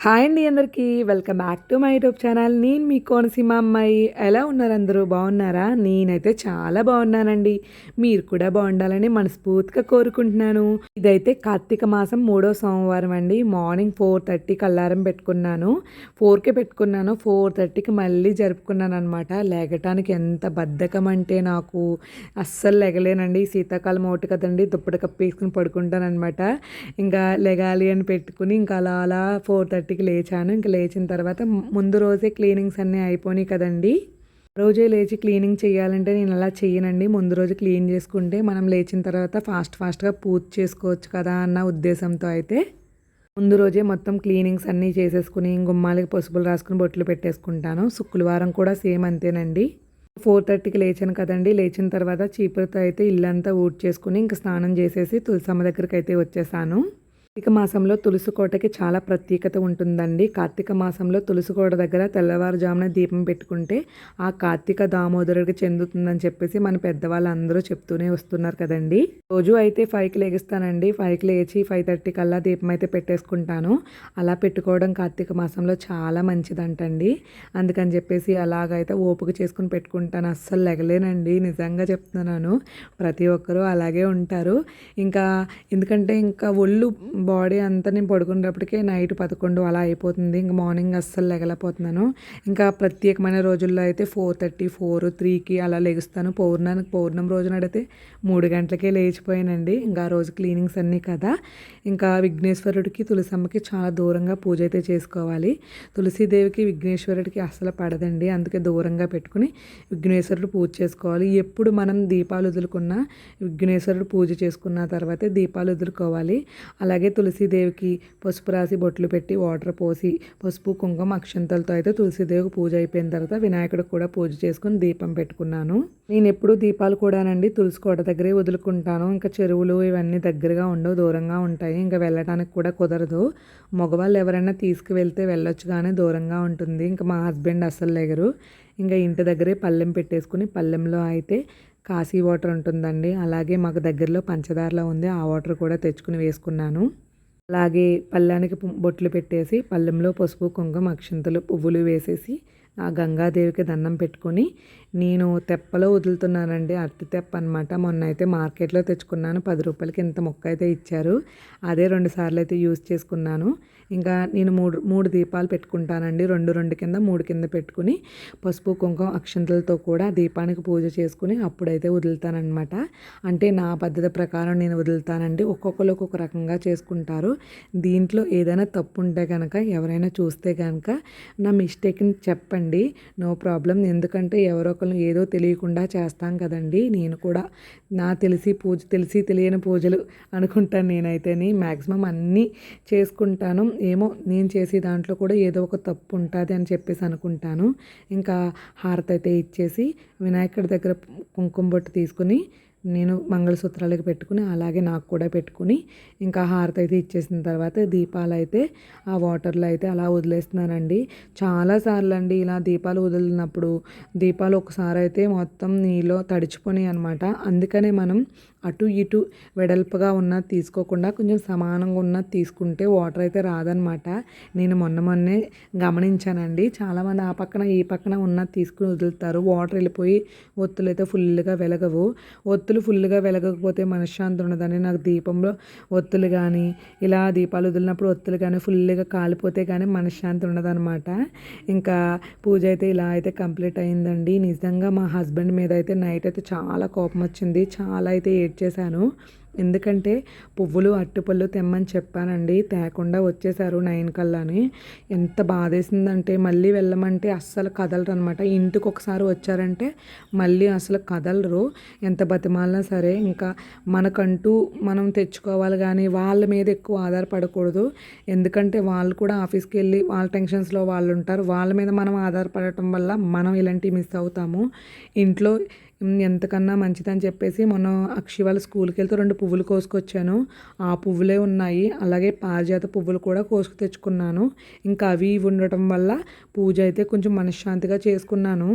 Hi అండి అందరికీ. Welcome back to my YouTube channel. నేను మీ కోనసీమ అమ్మాయి. ఎలా ఉన్నారు అందరూ? బాగున్నారా? నేనైతే చాలా బాగున్నానండి. మీరు కూడా బాగుండాలని మనస్ఫూర్తిగా కోరుకుంటున్నాను. ఇదైతే కార్తీక మాసం మూడో సోమవారం అండి. మార్నింగ్ ఫోర్ థర్టీకి అల్లారం పెట్టుకున్నాను. ఫోర్కే పెట్టుకున్నాను. ఫోర్ థర్టీకి మళ్ళీ జరుపుకున్నాను అనమాట లేగటానికి ఎంత బద్ధకం అంటే నాకు అస్సలు లెగలేనండి. శీతాకాలం ఒకటి కదండి. దుప్పటి కప్పేసుకుని పడుకుంటాను అనమాట ఇంకా లెగాలి అని పెట్టుకుని ఇంకా అలా అలా ఫోర్ థర్టీ థర్టీకి లేచాను. ఇంకా లేచిన తర్వాత ముందు రోజే క్లీనింగ్స్ అన్నీ అయిపోయినాయి కదండి. రోజే లేచి క్లీనింగ్ చేయాలంటే నేను అలా చేయనండి. ముందు రోజు క్లీన్ చేసుకుంటే మనం లేచిన తర్వాత ఫాస్ట్ ఫాస్ట్గా పూజ చేసుకోవచ్చు కదా అన్న ఉద్దేశంతో అయితే ముందు రోజే మొత్తం క్లీనింగ్స్ అన్నీ చేసేసుకుని గుమ్మాలకి పసుపులు రాసుకుని బొట్లు పెట్టేసుకుంటాను. శుక్రవారం కూడా సేమ్ అంతేనండి. ఫోర్ థర్టీకి లేచాను కదండి. లేచిన తర్వాత చీపురుతో అయితే ఇల్లంతా ఊడ్ చేసుకుని ఇంకా స్నానం చేసేసి తులసమ్మ దగ్గరికి అయితే వచ్చేసాను. కార్తీక మాసంలో తులసికోటకి చాలా ప్రత్యేకత ఉంటుందండి. కార్తీక మాసంలో తులసికోట దగ్గర తెల్లవారుజామున దీపం పెట్టుకుంటే ఆ కార్తీక దామోదరుడికి చెందుతుందని చెప్పేసి మన పెద్దవాళ్ళు అందరూ చెప్తూనే వస్తున్నారు కదండి. రోజు అయితే ఫైవ్కి లేగిస్తానండి. ఫైవ్కి లేచి ఫైవ్ థర్టీ కల్లా దీపం అయితే పెట్టేసుకుంటాను. అలా పెట్టుకోవడం కార్తీక మాసంలో చాలా మంచిదంటండి. అందుకని చెప్పేసి అలాగైతే ఓపిక చేసుకుని పెట్టుకుంటాను. అస్సలు లెగలేనండి. నిజంగా చెప్తున్నాను. ప్రతి ఒక్కరూ అలాగే ఉంటారు. ఇంకా ఎందుకంటే ఇంకా ఒళ్ళు బాడీ అంతా నేను పడుకునేటప్పటికే నైట్ పదకొండు అలా అయిపోతుంది. ఇంకా మార్నింగ్ అస్సలు లెగలేకపోతున్నాను. ఇంకా ప్రత్యేకమైన రోజుల్లో అయితే ఫోర్ థర్టీ ఫోర్ త్రీకి అలా లెగుస్తాను. పౌర్ణానికి పౌర్ణం రోజున అయితే మూడు గంటలకే లేచిపోయానండి. ఇంకా ఆ రోజు క్లీనింగ్స్ అన్నీ కదా. ఇంకా విఘ్నేశ్వరుడికి తులసమ్మకి చాలా దూరంగా పూజ అయితే చేసుకోవాలి. తులసీదేవికి విఘ్నేశ్వరుడికి అస్సలు పడదండి. అందుకే దూరంగా పెట్టుకుని విఘ్నేశ్వరుడు పూజ చేసుకోవాలి. ఎప్పుడు మనం దీపాలు వదులుకున్నా విఘ్నేశ్వరుడు పూజ చేసుకున్న తర్వాతే దీపాలు వదులుకోవాలి. అలాగే తులసీదేవికి పసుపు రాసి బొట్లు పెట్టి వాటర్ పోసి పసుపు కుంకుమ అక్షంతలతో అయితే తులసీదేవికి పూజ అయిపోయిన తర్వాత వినాయకుడికి కూడా పూజ చేసుకుని దీపం పెట్టుకున్నాను. నేను ఎప్పుడు దీపాలు కూడానండి తులసి కోట దగ్గరే వదులుకుంటాను. ఇంకా చెరువులు ఇవన్నీ దగ్గరగా ఉండవు దూరంగా ఉంటాయి. ఇంకా వెళ్ళడానికి కూడా కుదరదు. మగవాళ్ళు ఎవరైనా తీసుకువెళ్తే వెళ్ళొచ్చు కానీ దూరంగా ఉంటుంది. ఇంకా మా హస్బెండ్ అస్సలు లేగరు ఇంకా ఇంటి దగ్గరే పల్లెం పెట్టేసుకుని పల్లెంలో అయితే కాశీ వాటర్ ఉంటుందండి. అలాగే మాకు దగ్గరలో పంచదారలో ఉంది. ఆ వాటర్ కూడా తెచ్చుకుని వేసుకున్నాను. అలాగే పళ్ళానికి బొట్లు పెట్టేసి పళ్ళెంలో పసుపు కుంకుమ అక్షింతలు పువ్వులు వేసేసి ఆ గంగాదేవికి దండం పెట్టుకొని నేను తెప్పలో వదులుతున్నానండి. అరటి తెప్ప అనమాట మొన్న అయితే మార్కెట్లో తెచ్చుకున్నాను. పది రూపాయలకి ఇంత మొక్క అయితే ఇచ్చారు. అదే రెండు సార్లు అయితే యూజ్ చేసుకున్నాను. ఇంకా నేను మూడు మూడు దీపాలు పెట్టుకుంటానండి. రెండు రెండు కింద మూడు కింద పెట్టుకుని పసుపు కుంకుమ అక్షంతలతో కూడా దీపానికి పూజ చేసుకుని అప్పుడైతే వదులుతానమాట అంటే నా పద్ధతి ప్రకారం నేను వదులుతానండి. ఒక్కొక్కరు ఒక్కొక్క రకంగా చేసుకుంటారు. దీంట్లో ఏదైనా తప్పు ఉంటే కనుక ఎవరైనా చూస్తే కనుక నా మిస్టేక్ని చెప్పండి. No problem. ఎందుకంటే ఎవరో ఒకరు ఏదో తెలియకుండా చేస్తాం కదండి. నేను కూడా నా తెలిసి పూజ తెలిసి తెలియని పూజలు అనుకుంటాను నేనైతేని. మ్యాక్సిమం అన్నీ చేసుకుంటాను. ఏమో నేను చేసే దాంట్లో కూడా ఏదో ఒక తప్పు ఉంటుంది అని చెప్పేసి అనుకుంటాను. ఇంకా హారతి అయితే ఇచ్చేసి వినాయకుడి దగ్గర కుంకుమ బొట్టు తీసుకుని నేను మంగళసూత్రాలకు పెట్టుకుని అలాగే నాకు కూడా పెట్టుకుని ఇంకా హారతి అయితే ఇచ్చేసిన తర్వాత దీపాలు అయితే ఆ వాటర్లో అయితే అలా వదిలేస్తున్నానండి. చాలాసార్లు అండి ఇలా దీపాలు వదిలినప్పుడు దీపాలు ఒకసారి అయితే మొత్తం నీళ్ళు తడిచిపోయి అనమాట అందుకనే మనం అటు ఇటు వెడల్పుగా ఉన్నది తీసుకోకుండా కొంచెం సమానంగా ఉన్నది తీసుకుంటే వాటర్ అయితే రాదనమాట నేను మొన్న మొన్నే గమనించానండి. చాలామంది ఆ పక్కన ఈ పక్కన ఉన్నది తీసుకుని వదులుతారు. వాటర్ వెళ్ళిపోయి ఒత్తులు అయితే ఫుల్గా వెలగవు. ఒత్తులు ఫుల్గా వెలగకపోతే మనశ్శాంతి ఉండదని నాకు దీపంలో ఒత్తులు కానీ ఇలా దీపాలు వదిలినప్పుడు ఒత్తులు కానీ ఫుల్గా కాలిపోతే కానీ మనశ్శాంతి ఉండదనమాట ఇంకా పూజ అయితే ఇలా అయితే కంప్లీట్ అయిందండి. నిజంగా మా హస్బెండ్ మీద అయితే నైట్ అయితే చాలా కోపం వచ్చింది. చాలా అయితే చేశాను ఎందుకంటే పువ్వులు అట్టుపళ్ళు తెమ్మని చెప్పానండి. తేకుండా వచ్చేసారు నైన్ కల్లాని. ఎంత బాధేసిందంటే మళ్ళీ వెళ్ళమంటే అస్సలు కదలరు అనమాట ఇంటికి ఒకసారి వచ్చారంటే మళ్ళీ అసలు కదలరు. ఎంత బతిమాలినా సరే ఇంకా మనకంటూ మనం తెచ్చుకోవాలి కానీ వాళ్ళ మీద ఎక్కువ ఆధారపడకూడదు. ఎందుకంటే వాళ్ళు కూడా ఆఫీస్కి వెళ్ళి వాళ్ళ టెన్షన్స్లో వాళ్ళు ఉంటారు వాళ్ళ మీద మనం ఆధారపడటం వల్ల మనం ఇలాంటివి మిస్ అవుతాము. ఇంట్లో ఎంతకన్నా మంచిదని చెప్పేసి మొన్న అక్షి వాళ్ళ స్కూల్కి వెళ్తే రెండు పువ్వులు కోసుకొచ్చాను. ఆ పువ్వులే ఉన్నాయి. అలాగే పారిజాత పువ్వులు కూడా కోసుకు తెచ్చుకున్నాను. ఇంకా అవి ఇవి ఉండటం వల్ల పూజ అయితే కొంచెం మనశ్శాంతిగా చేసుకున్నాను.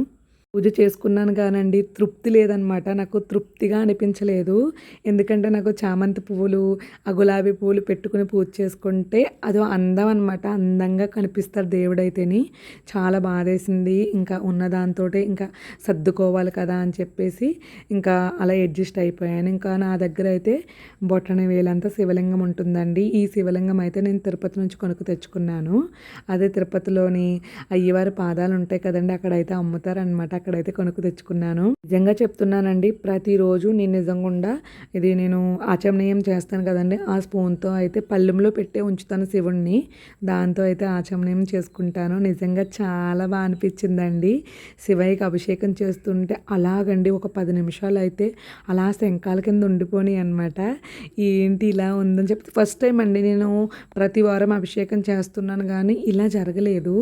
పూజ చేసుకున్నాను కానండి. తృప్తి లేదనమాట. నాకు తృప్తిగా అనిపించలేదు. ఎందుకంటే నాకు చామంతి పువ్వులు ఆ గులాబీ పువ్వులు పెట్టుకుని పూజ చేసుకుంటే అదో అందం అనమాట అందంగా కనిపిస్తారు దేవుడైతేని. చాలా బాధేసింది. ఇంకా ఉన్న దాంతో ఇంకా సర్దుకోవాలి కదా అని చెప్పేసి ఇంకా అలా అడ్జస్ట్ అయిపోయాను. ఇంకా నా దగ్గర అయితే బొట్టని వేలంతా శివలింగం ఉంటుందండి. ఈ శివలింగం అయితే నేను తిరుపతి నుంచి కొనుక్కు తెచ్చుకున్నాను. అదే తిరుపతిలోని అయ్యవారి పాదాలు ఉంటాయి కదండి అక్కడైతే అమ్ముతారనమాట అక్కడైతే కొనుక్కు తెచ్చుకున్నాను. నిజంగా చెప్తున్నానండి ప్రతిరోజు నేను నిజంగా ఇది నేను ఆచమనీయం చేస్తాను కదండి ఆ స్పూన్తో అయితే పళ్ళెంలో పెట్టే ఉంచుతాను శివుణ్ణి దాంతో అయితే ఆచమనీయం చేసుకుంటాను. నిజంగా చాలా బాగా అనిపించిందండి. శివయ్యకి అభిషేకం చేస్తుంటే అలాగండి ఒక పది నిమిషాలు అయితే అలా శంకాల కింద ఉండిపోని అనమాట ఏంటి ఇలా ఉందని చెప్పి ఫస్ట్ టైం అండి నేను ప్రతి వారం అభిషేకం చేస్తున్నాను కానీ ఇలా జరగలేదు.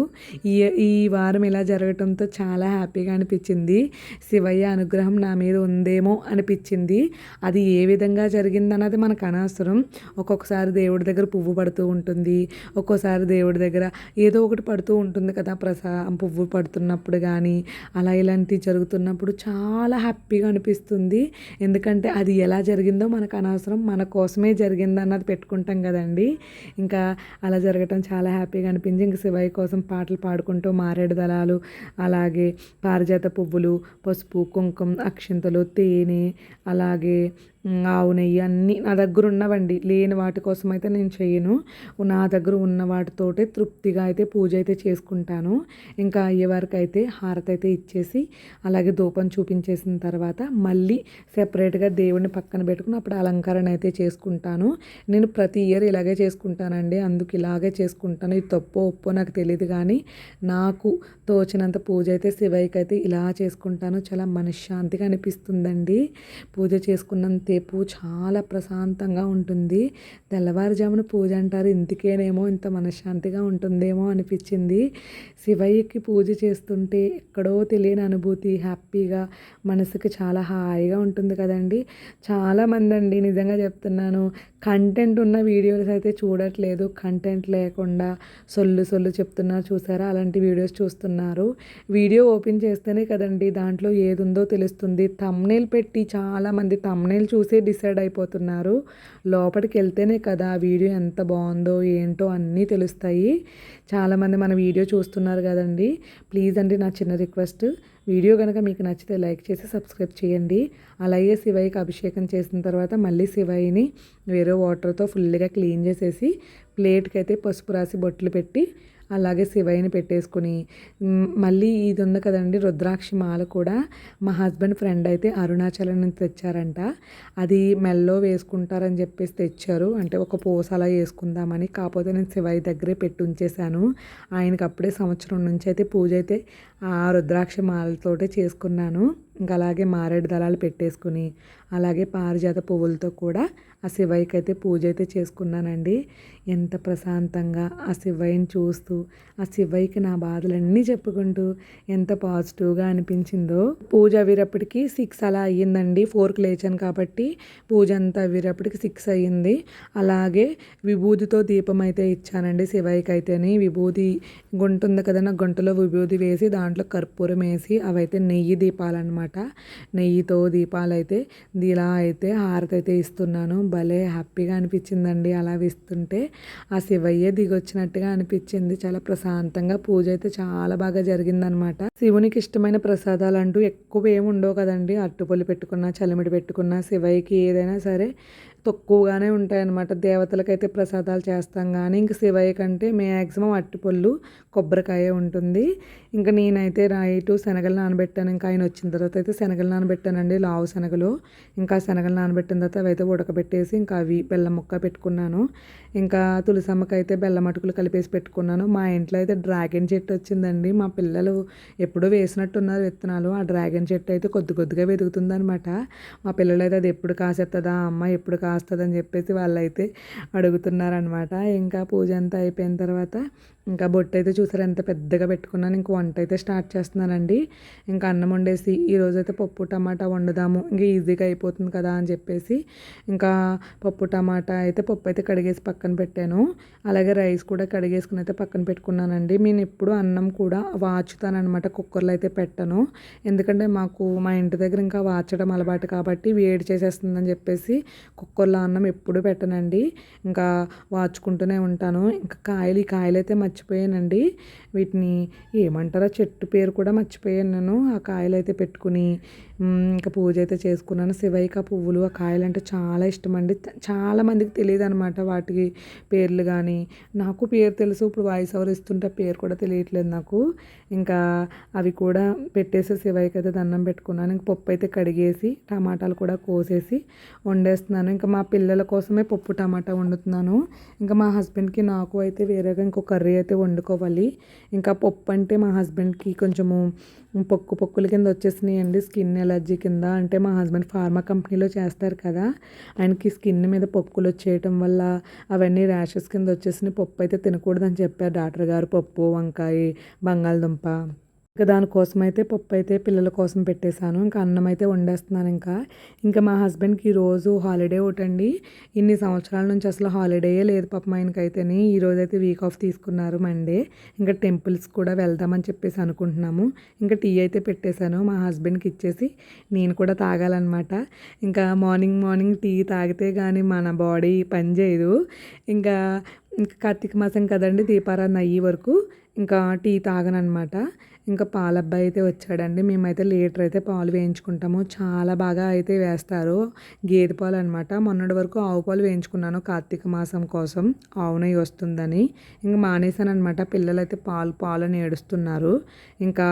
ఈ ఈ వారం ఇలా జరగటంతో చాలా హ్యాపీగా అనిపించింది శివయ్య అనుగ్రహం నా మీద ఉందేమో అనిపించింది. అది ఏ విధంగా జరిగిందన్నది మనకు అనవసరం. ఒక్కొక్కసారి దేవుడి దగ్గర పువ్వు పడుతూ ఉంటుంది. ఒక్కోసారి దేవుడి దగ్గర ఏదో ఒకటి పడుతూ ఉంటుంది కదా ప్రసా పువ్వు పడుతున్నప్పుడు కానీ అలా ఇలాంటివి జరుగుతున్నప్పుడు చాలా హ్యాపీగా అనిపిస్తుంది. ఎందుకంటే అది ఎలా జరిగిందో మనకు అనవసరం. మన కోసమే జరిగింది అన్నది పెట్టుకుంటాం కదండి. ఇంకా అలా జరగటం చాలా హ్యాపీగా అనిపించింది. ఇంక శివయ్య కోసం పాటలు పాడుకుంటూ మారేడు దళాలు అలాగే పారిజాత పువ్వులు పసుపు కుంకుమ అక్షింతలు తేనె అలాగే ఆవు నెయ్యి అన్నీ నా దగ్గర ఉన్నవండి. లేని వాటి కోసం అయితే నేను చేయను. నా దగ్గర ఉన్న వాటితోటే తృప్తిగా అయితే పూజ అయితే చేసుకుంటాను. ఇంకా అయ్యేవారికి అయితే హారతి అయితే ఇచ్చేసి అలాగే దూపం చూపించేసిన తర్వాత మళ్ళీ సెపరేట్గా దేవుడిని పక్కన పెట్టుకుని అప్పుడు అలంకరణ అయితే చేసుకుంటాను. నేను ప్రతి ఇయర్ ఇలాగే చేసుకుంటానండి. అందుకు ఇలాగే చేసుకుంటాను. ఇది తప్పో ఒప్పో నాకు తెలియదు కానీ నాకు తోచినంత పూజ అయితే శివయ్యకి అయితే ఇలా చేసుకుంటాను. చాలా మనశ్శాంతిగా అనిపిస్తుందండి. పూజ చేసుకున్నంతేపు చాలా ప్రశాంతంగా ఉంటుంది. తెల్లవారుజామున పూజ అంటారు. ఇందుకేనేమో ఇంత మనశ్శాంతిగా ఉంటుందేమో అనిపించింది. శివయ్యకి పూజ చేస్తుంటే ఎక్కడో తెలియని అనుభూతి హ్యాపీగా మనసుకి చాలా హాయిగా ఉంటుంది కదండి. చాలామంది అండి నిజంగా చెప్తున్నాను. కంటెంట్ ఉన్న వీడియోస్ అయితే చూడట్లేదు. కంటెంట్ లేకుండా సొల్లు సొల్లు చెప్తున్నారు. చూసారా? అలాంటి వీడియోస్ చూస్తున్నారు. వీడియో ఓపెన్ చేస్తేనే కదండి దాంట్లో ఏదుందో తెలుస్తుంది. తమ్నేల్ పెట్టి చాలా చాలామంది తమ్నైల్ చూసే డిసైడ్ అయిపోతున్నారు. లోపలికి వెళ్తేనే కదా ఆ వీడియో ఎంత బాగుందో ఏంటో అన్నీ తెలుస్తాయి. చాలామంది మన వీడియో చూస్తున్నారు కదండి. ప్లీజ్ అండి నా చిన్న రిక్వెస్ట్. వీడియో కనుక మీకు నచ్చితే లైక్ చేసి సబ్స్క్రైబ్ చేయండి. అలాగే శివయ్యకి అభిషేకం చేసిన తర్వాత మళ్ళీ శివయ్యని వేరే వాటర్తో ఫుల్గా క్లీన్ చేసేసి ప్లేట్కి అయితే పసుపు రాసి బొట్లు పెట్టి అలాగే శివయ్యని పెట్టేసుకుని మళ్ళీ ఇది ఉంది కదండి రుద్రాక్షి మాల కూడా మా హస్బెండ్ ఫ్రెండ్ అయితే అరుణాచలం నుంచి తెచ్చారంట. అది మెల్లో వేసుకుంటారని చెప్పేసి తెచ్చారు. అంటే ఒక పూస అలా వేసుకుందామని కాకపోతే నేను శివయ్య దగ్గరే పెట్టి ఉంచేశాను. ఆయనకి అప్పుడే సంవత్సరం నుంచి అయితే పూజ అయితే ఆ రుద్రాక్ష మాలతోటే చేసుకున్నాను. ఇంకా అలాగే మారేడు దళాలు పెట్టేసుకుని అలాగే పారిజాత పువ్వులతో కూడా ఆ శివయ్యకి అయితే పూజ అయితే చేసుకున్నానండి. ఎంత ప్రశాంతంగా ఆ శివయ్యని చూస్తూ ఆ శివయ్యకి నా బాధలన్నీ చెప్పుకుంటూ ఎంత పాజిటివ్గా అనిపించిందో. పూజ అవ్వేటప్పటికి సిక్స్ అలా అయ్యిందండి. ఫోర్కి లేచాను కాబట్టి పూజ అంతా అవ్వేటప్పటికి సిక్స్ అయ్యింది. అలాగే విభూతితో దీపం అయితే ఇచ్చానండి శివయ్యకి అయితేని విభూతి గుంట ఉంది కదా నా గుంటలో విభూతి వేసి దాంట్లో కర్పూరం వేసి అవైతే నెయ్యి దీపాలన్నమాట. నెయ్యితో దీపాలు అయితే ఇలా అయితే హారతి అయితే ఇస్తున్నాను. భలే హ్యాపీగా అనిపించిందండి అలా ఇస్తుంటే ఆ శివయ్య దిగొచ్చినట్టుగా అనిపించింది. చాలా ప్రశాంతంగా పూజ అయితే చాలా బాగా జరిగిందనమాట శివునికి ఇష్టమైన ప్రసాదాలు అంటూ ఎక్కువ ఏమి ఉండవు కదండి. అట్టుపొలి పెట్టుకున్నా చలిమిడి పెట్టుకున్నా శివయ్యకి ఏదైనా సరే తక్కువగానే ఉంటాయన్నమాట. దేవతలకైతే ప్రసాదాలు చేస్తాం కానీ ఇంక శివయ్య కంటే మ్యాక్సిమం అట్టిపళ్ళు కొబ్బరికాయ ఉంటుంది. ఇంకా నేనైతే రైటు శనగలు నానబెట్టాను. ఇంకా ఆయన వచ్చిన తర్వాత అయితే శనగలు నానబెట్టానండి లావు శనగలు. ఇంకా శనగలు నానబెట్టిన తర్వాత అవి అయితే ఉడకబెట్టేసి ఇంకా అవి బెల్లం ముక్క పెట్టుకున్నాను. ఇంకా తులసమ్మకి అయితే బెల్లం అటుకులు కలిపేసి పెట్టుకున్నాను. మా ఇంట్లో అయితే డ్రాగన్ చెట్టు వచ్చిందండి. మా పిల్లలు ఎప్పుడో వేసినట్టున్నారు విత్తనాలు. ఆ డ్రాగన్ చెట్టు అయితే కొద్ది కొద్దిగా వెతుకుతుందనమాట మా పిల్లలు అయితే అది ఎప్పుడు కాసేస్తుందా అమ్మ ఎప్పుడు కా కాస్తుందని చెప్పేసి వాళ్ళైతే అడుగుతున్నారనమాట ఇంకా పూజ అంతా అయిపోయిన తర్వాత ఇంకా బొట్టు అయితే చూసారు ఎంత పెద్దగా పెట్టుకున్నాను. ఇంక వంట అయితే స్టార్ట్ చేస్తున్నానండి. ఇంకా అన్నం వండేసి ఈరోజైతే అయితే పప్పు టమాటా వండుదాము. ఇంకా ఈజీగా అయిపోతుంది కదా అని చెప్పేసి ఇంకా పప్పు టమాటా అయితే పప్పు అయితే కడిగేసి పక్కన పెట్టాను. అలాగే రైస్ కూడా కడిగేసుకుని అయితే పక్కన పెట్టుకున్నానండి. నేను ఎప్పుడు అన్నం కూడా వాచుతానమాట కుక్కర్లో అయితే పెట్టను. ఎందుకంటే మాకు మా ఇంటి దగ్గర ఇంకా వాచడం అలవాటు కాబట్టి వేడి చేసేస్తుందని చెప్పేసి కుక్కర్ కుక్కర్లో అన్నం ఎప్పుడు పెట్టనండి. ఇంకా వాచుకుంటూనే ఉంటాను. ఇంకా కాయలు ఈ కాయలు అయితే మర్చిపోయానండి. వీటిని ఏమంటారో? చెట్టు పేరు కూడా మర్చిపోయాను నేను. ఆ కాయలు అయితే పెట్టుకుని ఇంకా పూజ అయితే చేసుకున్నాను శివైక పువ్వులు ఆ కాయలు అంటే చాలా ఇష్టం అండి చాలా మందికి తెలియదు అనమాట వాటికి పేర్లు కానీ నాకు పేరు తెలుసు. ఇప్పుడు వాయిస్ ఓవర్ ఇస్తుంటే పేరు కూడా తెలియట్లేదు నాకు. ఇంకా అవి కూడా పెట్టేసి శివయ్యకి అయితే దండం పెట్టుకున్నాను. ఇంకా పప్పు అయితే కడిగేసి టమాటాలు కూడా కోసేసి వండేస్తున్నాను. ఇంకా మా పిల్లల కోసమే పప్పు టమాటా వండుతున్నాను. ఇంకా మా హస్బెండ్కి నాకు అయితే వేరేగా ఇంకో కర్రీ అయితే వండుకోవాలి. ఇంకా పప్పు అంటే మా హస్బెండ్కి కొంచెము పొక్కు పొక్కుల కింద వచ్చేసినాయి అండి స్కిన్ ఎలర్జీ కింద అంటే మా హస్బెండ్ ఫార్మా కంపెనీలో చేస్తారు కదా. ఆయనకి స్కిన్ మీద పొక్కులు వచ్చేయటం వల్ల అవన్నీ ర్యాషెస్ కింద వచ్చేసినాయి. పప్పు అయితే తినకూడదని చెప్పారు డాక్టర్ గారు. పప్పు వంకాయ బంగాళదుంప. ఇంకా దానికోసం అయితే పప్పు అయితే పిల్లల కోసం పెట్టేశాను. ఇంకా అన్నం అయితే వండేస్తున్నాను ఇంకా. ఇంకా మా హస్బెండ్కి ఈరోజు హాలిడే ఒకటండి. ఇన్ని సంవత్సరాల నుంచి అసలు హాలిడేయే లేదు పాప ఆయనకైతేనే. ఈరోజు అయితే వీక్ ఆఫ్ తీసుకున్నారు మండే. ఇంకా టెంపుల్స్ కూడా వెళ్దామని చెప్పేసి అనుకుంటున్నాము. ఇంకా టీ అయితే పెట్టేశాను మా హస్బెండ్కి ఇచ్చేసి. నేను కూడా తాగాలన్నమాట. ఇంకా మార్నింగ్ మార్నింగ్ టీ తాగితే కానీ మన బాడీ పని చేయదు. ఇంకా ఇంకా కార్తీక మాసం కదండి దీపారాధన అయ్యే వరకు. ఇంకా టీ తాగనమాట ఇంకా పాలబ్బాయి అయితే వచ్చాడండి. మేమైతే లీటర్ అయితే పాలు వేయించుకుంటాము. చాలా బాగా అయితే వేస్తారు. గేదె పాలు అనమాట మొన్నటి వరకు ఆవు పాలు వేయించుకున్నాను కార్తీక మాసం కోసం. ఆవునై వస్తుందని. ఇంకా మానేశానమాట అనమాట పిల్లలు అయితే పాలు పాలు అని ఏడుస్తున్నారు. ఇంకా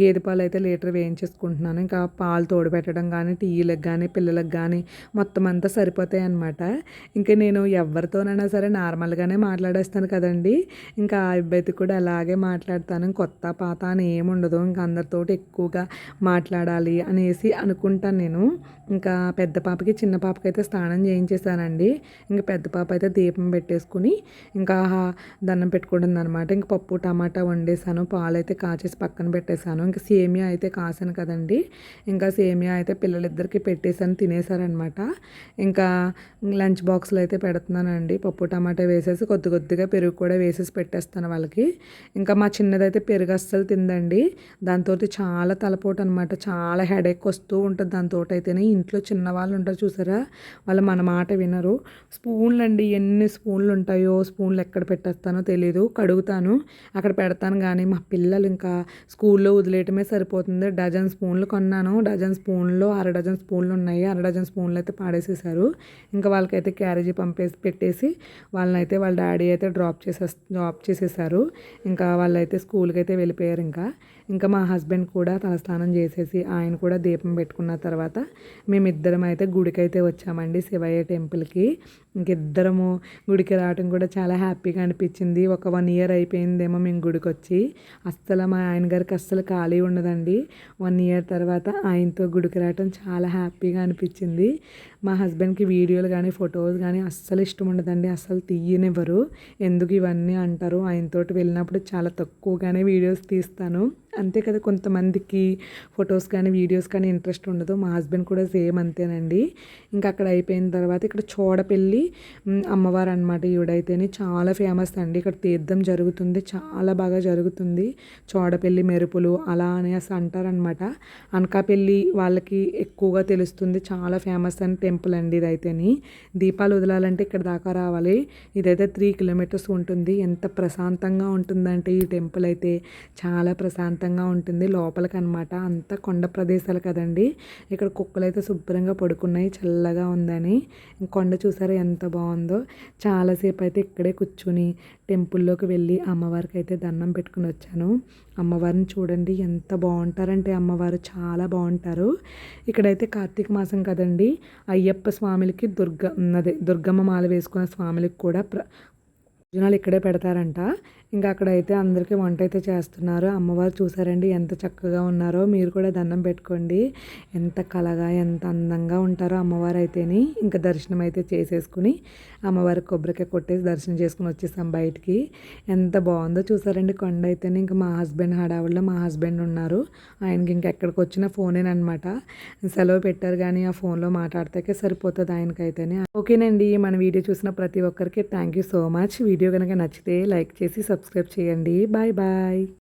గేదె పాలు అయితే లీటర్ వేయించేసుకుంటున్నాను. ఇంకా పాలు తోడు పెట్టడం కానీ టీలకు కానీ పిల్లలకు కానీ మొత్తం అంతా సరిపోతాయి అనమాట ఇంకా నేను ఎవరితోనైనా సరే నార్మల్గానే మాట్లాడేస్తాను కదండి. ఇంకా ఆ అబ్బాయితో కూడా అలా అలాగే మాట్లాడతాను. కొత్త పాత అని ఏముండదు. ఇంకా అందరితోటి ఎక్కువగా మాట్లాడాలి అనేసి అనుకుంటాను నేను. ఇంకా పెద్ద పాపకి చిన్న పాపకి అయితే స్నానం చేయించేసానండి ఇంకా పెద్ద పాప అయితే దీపం పెట్టేసుకుని ఇంకా దండం పెట్టుకుంటుంది అనమాట ఇంకా పప్పు టమాటా వండేసాను పాలు అయితే కాచేసి పక్కన పెట్టేశాను. ఇంకా సేమియా అయితే కాసాను కదండి. ఇంకా సేమియా అయితే పిల్లలిద్దరికి పెట్టేసాను తినేసారనమాట ఇంకా లంచ్ బాక్స్లో అయితే పెడుతున్నానండి. పప్పు టమాటా వేసేసి కొద్ది కొద్దిగా పెరుగు కూడా వేసేసి పెట్టేస్తాను వాళ్ళకి. ఇంకా మా చిన్నదైతే పెరుగు అస్సలు తిందండి. దాంతో చాలా తలపోటు అనమాట చాలా హెడేక్ వస్తూ ఉంటుంది దాంతో అయితేనే ఇంట్లో చిన్నవాళ్ళు ఉంటారు చూసారా? వాళ్ళు మన మాట వినరు. స్పూన్లు అండి ఎన్ని స్పూన్లు ఉంటాయో స్పూన్లు ఎక్కడ పెట్టేస్తానో తెలీదు. కడుగుతాను. అక్కడ పెడతాను కానీ మా పిల్లలు ఇంకా స్కూల్లో వదిలేయటమే సరిపోతుంది. డజన్ స్పూన్లు కొన్నాను. డజన్ స్పూన్లో అర డజన్ స్పూన్లు ఉన్నాయి అర డజన్ స్పూన్లు అయితే పాడేసేసారు. ఇంకా వాళ్ళకైతే క్యారేజీ పంపేసి పెట్టేసి వాళ్ళనైతే వాళ్ళ డాడీ అయితే డ్రాప్ చేసే డ్రాప్ చేసేసారు. ఇంకా ఇంకా వాళ్ళైతే స్కూల్కి అయితే వెళ్ళిపోయారు ఇంకా. ఇంకా మా హస్బెండ్ కూడా తలస్నానం చేసేసి ఆయన కూడా దీపం పెట్టుకున్న తర్వాత మేమిద్దరం అయితే గుడికైతే వచ్చామండి శివయ్య టెంపుల్కి. ఇంకిద్దరము గుడికి రావటం కూడా చాలా హ్యాపీగా అనిపించింది. ఒక వన్ ఇయర్ అయిపోయిందేమో మేము గుడికి వచ్చి అస్సలు మా ఆయన గారికి అస్సలు ఖాళీ ఉండదండి. వన్ ఇయర్ తర్వాత ఆయనతో గుడికి రావటం చాలా హ్యాపీగా అనిపించింది. మా హస్బెండ్కి వీడియోలు కానీ ఫొటోస్ కానీ అస్సలు ఇష్టం ఉండదండి. అస్సలు తీయనివ్వరు. ఎందుకు ఇవన్నీ అంటారు? ఆయనతోటి వెళ్ళినప్పుడు చాలా తక్కువగానే వీడియోస్ తీస్తాను. అంతే కదా కొంతమందికి ఫొటోస్ కానీ వీడియోస్ కానీ ఇంట్రెస్ట్ ఉండదు. మా హస్బెండ్ కూడా సేమ్ అంతేనండి. ఇంకా అక్కడ అయిపోయిన తర్వాత ఇక్కడ చూడపెళ్ళి అమ్మవారు అనమాట ఈవిడైతేనే చాలా ఫేమస్ అండి. ఇక్కడ తీర్థం జరుగుతుంది చాలా బాగా జరుగుతుంది. చోడపల్లి మెరుపులు అలా అనేసి అంటారనమాట అనకాపల్లి వాళ్ళకి ఎక్కువగా తెలుస్తుంది చాలా ఫేమస్ అని టెంపుల్ అండి ఇదైతేని. దీపాలు వదలాలంటే ఇక్కడ దాకా రావాలి. ఇదైతే త్రీ కిలోమీటర్స్ ఉంటుంది. ఎంత ప్రశాంతంగా ఉంటుందంటే ఈ టెంపుల్ అయితే. చాలా ప్రశాంతంగా ఉంటుంది లోపలికి అనమాట అంతా కొండ ప్రదేశాలు కదండి. ఇక్కడ కుక్కలు అయితే శుభ్రంగా పడుకున్నాయి చల్లగా ఉందని. కొండ చూసారా ఎంత బాగుందో. చాలాసేపు అయితే ఇక్కడే కూర్చుని టెంపుల్లోకి వెళ్ళి అమ్మవారికి అయితే దండం పెట్టుకుని వచ్చాను. అమ్మవారిని చూడండి ఎంత బాగుంటారంటే అమ్మవారు చాలా బాగుంటారు. ఇక్కడైతే కార్తీక మాసం కదండి. అయ్యప్ప స్వామికి దుర్గ అదే దుర్గమ్మ మాల వేసుకున్న స్వామికి కూడా ప్ర భోజనాలు ఇక్కడే పెడతారంట. ఇంకా అక్కడైతే అందరికీ వంట అయితే చేస్తున్నారు. అమ్మవారు చూసారండి ఎంత చక్కగా ఉన్నారో. మీరు కూడా దండం పెట్టుకోండి. ఎంత కలగా ఎంత అందంగా ఉంటారో అమ్మవారు అయితేని ఇంకా దర్శనం అయితే చేసేసుకుని అమ్మవారి కొబ్బరికాయ కొట్టేసి దర్శనం చేసుకుని వచ్చేసాం బయటికి. ఎంత బాగుందో చూసారండి కొండ అయితేనే ఇంకా మా హస్బెండ్ హడావుల్లో మా హస్బెండ్ ఉన్నారు. ఆయనకి ఇంకా ఎక్కడికి వచ్చిన ఫోనేనమాట సెలవు పెట్టారు కానీ ఆ ఫోన్లో మాట్లాడితే సరిపోతుంది ఆయనకైతేనే. ఓకేనండి మన వీడియో చూసిన ప్రతి ఒక్కరికి thank you so much. Video కనుక నచ్చితే లైక్ చేసి సబ్స్క్రైబ్ చేయండి. Bye bye.